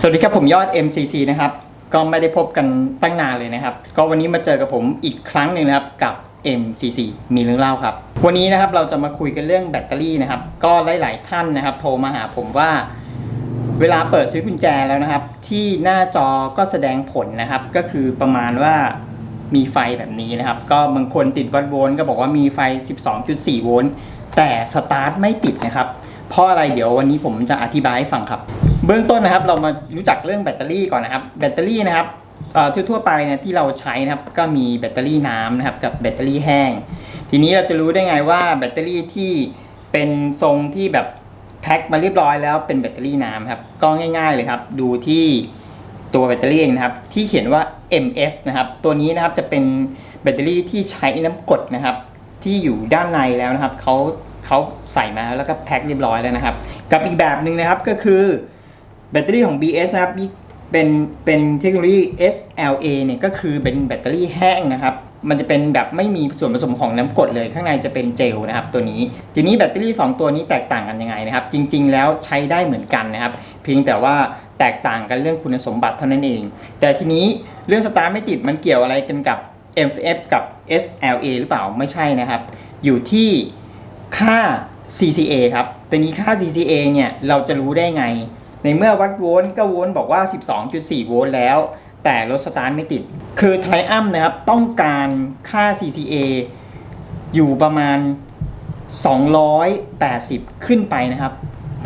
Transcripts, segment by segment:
สวัสดีครับผมยอด MCC นะครับ ก็ไม่ได้พบกันตั้งนานเลยนะครับ ก็วันนี้มาเจอกับผมอีกครั้งหนึ่งนะครับกับ MCC มีเรื่องเล่าครับ วันนี้นะครับเราจะมาคุยกันเรื่องแบตเตอรี่นะครับ ก็หลาย ๆ ท่านนะครับ โทรมาหาผมว่า เวลาเปิดซื้อกุญแจแล้วนะครับ ที่หน้าจอก็แสดงผลนะครับ ก็คือประมาณว่ามีไฟแบบนี้นะครับ ก็บางคนติดวัดโวลต์ก็บอกว่ามีไฟ 12.4 โวลต์แต่สตาร์ทไม่ติดนะครับเพราะอะไรเดี๋ยววันนี้ผมจะอธิบายให้ฟังครับ เบื้องต้นนะครับเรามารู้จักเรื่องแบตเตอรี่ก่อนนะครับ แบตเตอรี่นะครับทั่วๆไปเนี่ยที่เราใช้นะครับก็มีแบตเตอรี่น้ำนะครับกับแบตเตอรี่แห้ง ทีนี้เราจะรู้ได้ไงว่าแบตเตอรี่ที่เป็นทรงที่แบบแพ็คมาเรียบร้อยแล้วเป็นแบตเตอรี่น้ำครับก็ง่าย ๆเลยครับ ดูที่ตัวแบตเตอรี่เองนะครับที่เขียนว่า MF นะครับตัวนี้นะครับจะเป็นแบตเตอรี่ที่ใช้น้ำกรดนะครับที่อยู่ด้านในแล้วนะครับเขาเขาใส่มาแล้วก็แพ็คเรียบร้อยแล้วนะครับ กับอีกแบบหนึ่งนะครับก็คือ แบตเตอรี่ของ BS นะครับเป็นเป็นเทคโนโลยี SLA เนี่ยก็คือเป็นแบตเตอรี่แห้งนะครับมันจะเป็นแบบไม่มีส่วนผสมของน้ำกรดเลย ข้างในจะเป็นเจลนะครับตัวนี้ ทีนี้แบตเตอรี่ 2 ตัวนี้แตกต่างกันยังไงนะครับ จริง ๆ แล้วใช้ได้เหมือนกันนะครับ เพียงแต่ว่าแตกต่างกันเรื่องคุณสมบัติเท่านั้นเอง แต่ทีนี้เรื่องสตาร์ทไม่ติดมันเกี่ยวอะไรกันกับ MF กับ SLA หรือเปล่าไม่ใช่นะครับ อยู่ที่ค่า CCA ครับแต่นี้ค่า CCA เนี่ยเราจะรู้ได้ไง ในเมื่อวัดโวลต์ก็โวลต์บอกว่า 12.4 โวลต์แล้ว แต่รถสตาร์ทไม่ติด คือไทอัมนะครับต้องการค่า CCA อยู่ประมาณ 280 ขึ้นไปนะครับ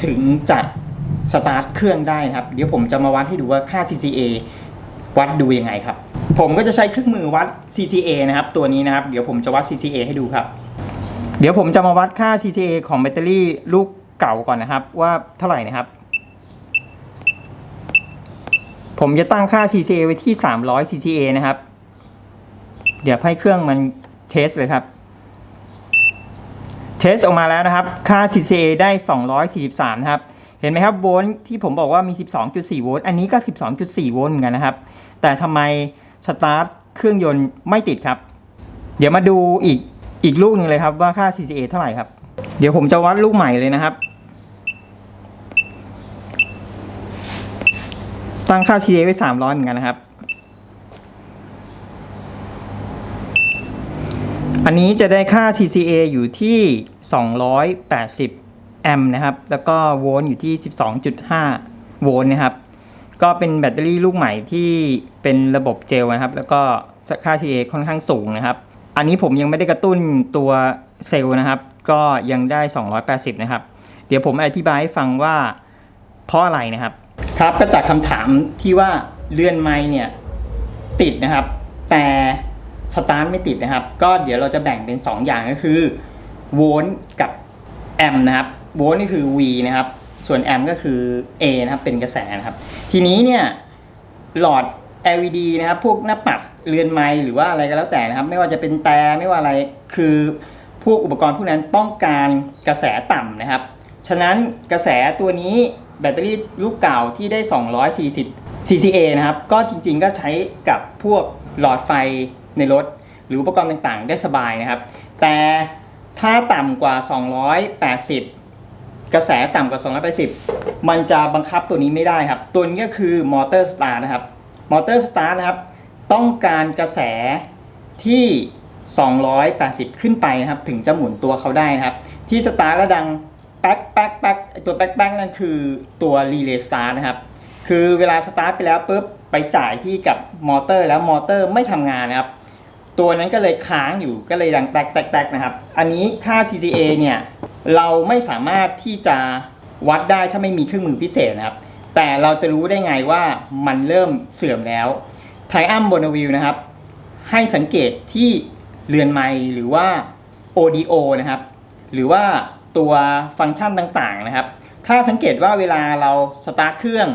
ถึงจะสตาร์ทเครื่องได้นะครับ เดี๋ยวผมจะมาวัดให้ดูว่าค่า CCA วัดดูยังไงครับ ผมก็จะใช้เครื่องมือวัด CCA นะครับ ตัวนี้นะครับ เดี๋ยวผมจะวัด CCA ให้ดูครับ เดี๋ยวผมจะมาวัดค่า CCA ของแบตเตอรี่ลูกเก่าก่อนนะครับ ว่าเท่าไหร่นะครับ ผมจะตั้งค่า CCA ไว้ที่ 300 CCA นะครับ เดี๋ยวให้เครื่องมันเทสเลยครับ เทสออกมาแล้วนะครับ ค่า CCA ได้ 243 นะครับ เห็นไหมครับโวลต์ที่ผมบอกว่ามี 12.4 โวลต์ อันนี้ก็ 12.4 โวลต์เหมือนกันนะครับ แต่ทำไมสตาร์ทเครื่องยนต์ไม่ติดครับ เดี๋ยวมาดูอีกอีกลูกหนึ่งเลยครับว่าค่า CCA เท่าไหร่ครับ เดี๋ยวผมจะวัดลูกใหม่เลยนะครับ ตั้งค่า CCA ไว้ 300 เหมือนกันนะครับ อันนี้จะได้ค่า CCA อยู่ที่ 280 แอมป์นะครับ แล้วก็โวลต์อยู่ที่ 12.5 โวลต์นะครับ ก็เป็นแบตเตอรี่ลูกใหม่ที่เป็นระบบเจลนะครับ แล้วก็ค่า CCA ค่อนข้างสูงนะครับ อันนี้ผมยังไม่ได้กระตุ้นตัวเซลล์นะครับ ก็ยังได้ 280 นะครับ เดี๋ยวผมอธิบายให้ฟังว่าเพราะอะไรนะครับ ครับก็จากคำถามที่ว่าเลื่อนไม้เนี่ยติดนะครับ แต่สตาร์ทไม่ติดนะครับ ก็เดี๋ยวเราจะแบ่งเป็น 2 อย่างก็คือโวลต์กับแอมป์นะครับโวลต์นี่คือ V นะครับ ส่วนแอมป์ก็คือ A นะครับเป็นกระแสนะครับ ทีนี้เนี่ยหลอด LED นะครับพวกหน้าปัดเรือนไม้หรือว่าอะไรก็แล้วแต่นะครับ ไม่ว่าจะเป็นแต่ไม่ว่าอะไรคือพวกอุปกรณ์พวกนั้นต้องการกระแสต่ำนะครับ ฉะนั้นกระแสตัวนี้ แบตเตอรี่ลูกเก่าที่ได้ 240 CCA นะครับ ก็จริงๆก็ใช้กับพวกหลอดไฟในรถ หรืออุปกรณ์ต่างๆ ได้สบายนะครับ แต่ถ้าต่ำกว่า 280 กระแสต่ำกว่า 280 มันจะบังคับตัวนี้ไม่ได้ครับ ตัวนี้ก็คือมอเตอร์สตาร์นะครับ มอเตอร์สตาร์นะครับ ต้องการกระแสที่ 280 ขึ้นไปนะครับ ถึงจะหมุนตัวเขาได้นะครับ ที่สตาร์แล้วดัง แป๊กแป๊กแป๊กตัวแป๊กแป๊กนั่นคือตัวรีเลย์สตาร์นะครับ คือเวลาสตาร์ทไปแล้วปุ๊บไปจ่ายที่กับมอเตอร์แล้วมอเตอร์ไม่ทำงานนะครับ ตัวนั้นก็เลยค้างอยู่ก็เลยดังแตกแตกแตกนะครับ อันนี้ค่า CCA เนี่ย เราไม่สามารถที่จะวัดได้ถ้าไม่มีเครื่องมือพิเศษนะครับ แต่เราจะรู้ได้ไงว่ามันเริ่มเสื่อมแล้วไทอัมโบนาวิลนะครับ ให้สังเกตที่เรือนไมค์หรือว่า ODO นะครับ หรือว่า ตัวฟังก์ชันต่างๆนะครับ ถ้าสังเกตว่าเวลาเราสตาร์ทเครื่อง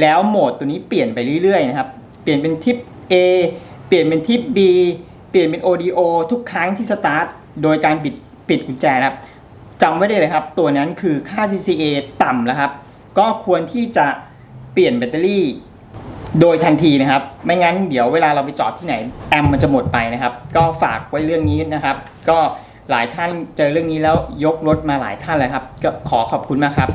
แล้วโหมดตัวนี้เปลี่ยนไปเรื่อยๆนะครับ เปลี่ยนเป็นทิป A เปลี่ยนเป็นทิป B เปลี่ยนเป็น ODO ทุกครั้งที่สตาร์ทโดยการปิดปิดกุญแจนะครับจำไว้ได้เลยครับ ตัวนั้นคือค่า CCA ต่ำแล้วครับ ก็ควรที่จะเปลี่ยนแบตเตอรี่โดยทันทีนะครับ ไม่งั้นเดี๋ยวเวลาเราไปจอดที่ไหนแอมมันจะหมดไปนะครับ ก็ฝากไว้เรื่องนี้นะครับ ก็ หลายท่านเจอเรื่องนี้แล้วยกรถมาหลายท่านเลยครับ ก็ขอขอบคุณมากครับ